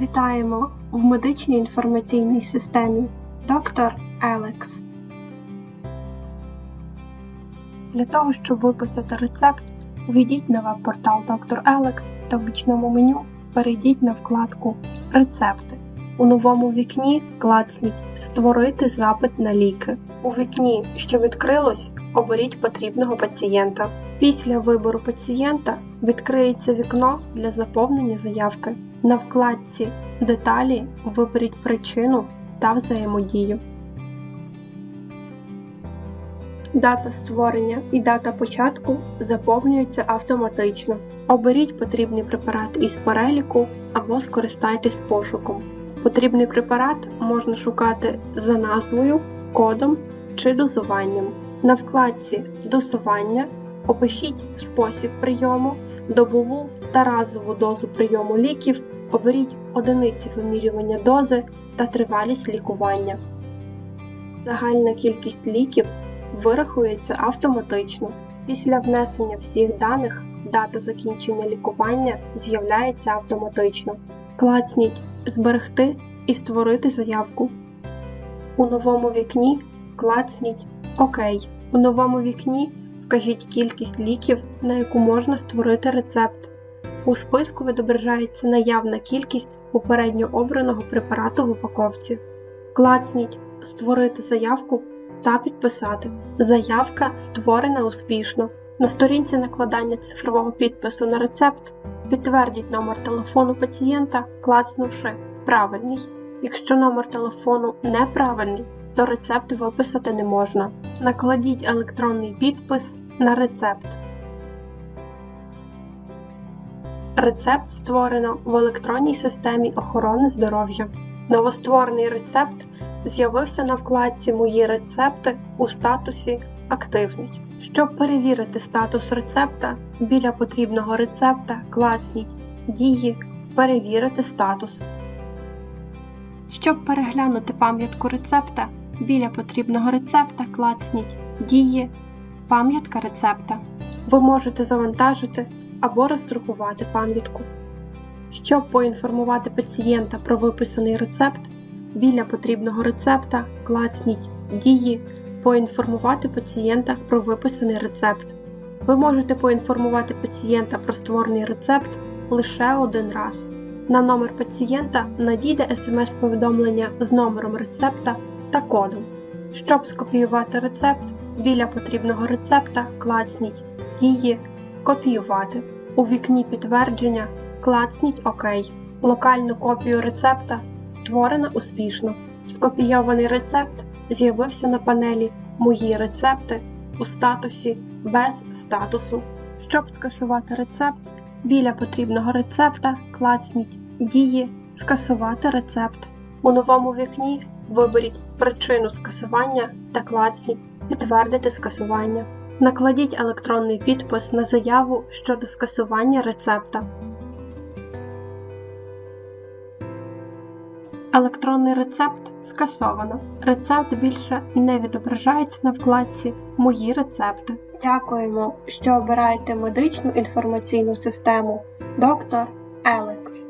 Вітаємо в медичній інформаційній системі Доктор Елекс. Для того, щоб виписати рецепт, увійдіть на веб-портал Доктор Елекс та в бічному меню перейдіть на вкладку Рецепти. У новому вікні клацніть Створити запит на ліки. У вікні, що відкрилось, оберіть потрібного пацієнта. Після вибору пацієнта відкриється вікно для заповнення заявки. На вкладці Деталі виберіть причину та взаємодію. Дата створення і дата початку заповнюються автоматично. Оберіть потрібний препарат із переліку або скористайтесь пошуком. Потрібний препарат можна шукати за назвою, кодом чи дозуванням. На вкладці Дозування опишіть спосіб прийому, добову та разову дозу прийому ліків, оберіть одиниці вимірювання дози та тривалість лікування. Загальна кількість ліків вирахується автоматично. Після внесення всіх даних дата закінчення лікування з'являється автоматично. Клацніть Зберегти і створити заявку. У новому вікні клацніть ОК. У новому вікні вкажіть кількість ліків, на яку можна створити рецепт. У списку відображається наявна кількість попередньо обраного препарату в упаковці. Клацніть Створити заявку та підписати. Заявка створена успішно. На сторінці накладання цифрового підпису на рецепт підтвердіть номер телефону пацієнта, клацнувши Правильний. Якщо номер телефону неправильний, то рецепт виписати не можна. Накладіть електронний підпис на рецепт. Рецепт створено в електронній системі охорони здоров'я. Новостворений рецепт з'явився на вкладці Мої рецепти у статусі Активний. Щоб перевірити статус рецепта, біля потрібного рецепта класніть Дії Перевірити статус. Щоб переглянути пам'ятку рецепта, біля потрібного рецепта клацніть Дії Пам'ятка рецепта. Ви можете завантажити або роздрукувати пам'ятку. Щоб поінформувати пацієнта про виписаний рецепт, біля потрібного рецепта клацніть Дії Поінформувати пацієнта про виписаний рецепт. Ви можете поінформувати пацієнта про створений рецепт лише один раз. На номер пацієнта надійде смс-повідомлення з номером рецепта та кодом. Щоб скопіювати рецепт, біля потрібного рецепта клацніть Дії Копіювати. У вікні підтвердження клацніть ОК. Локальну копію рецепта створена успішно. Скопійований рецепт з'явився на панелі Мої рецепти у статусі без статусу. Щоб скасувати рецепт, біля потрібного рецепта клацніть Дії Скасувати рецепт. У новому вікні виберіть причину скасування та клацніть Підтвердити скасування. Накладіть електронний підпис на заяву щодо скасування рецепта. Електронний рецепт скасовано. Рецепт більше не відображається на вкладці Мої рецепти. Дякуємо, що обираєте медичну інформаційну систему Доктор Елекс.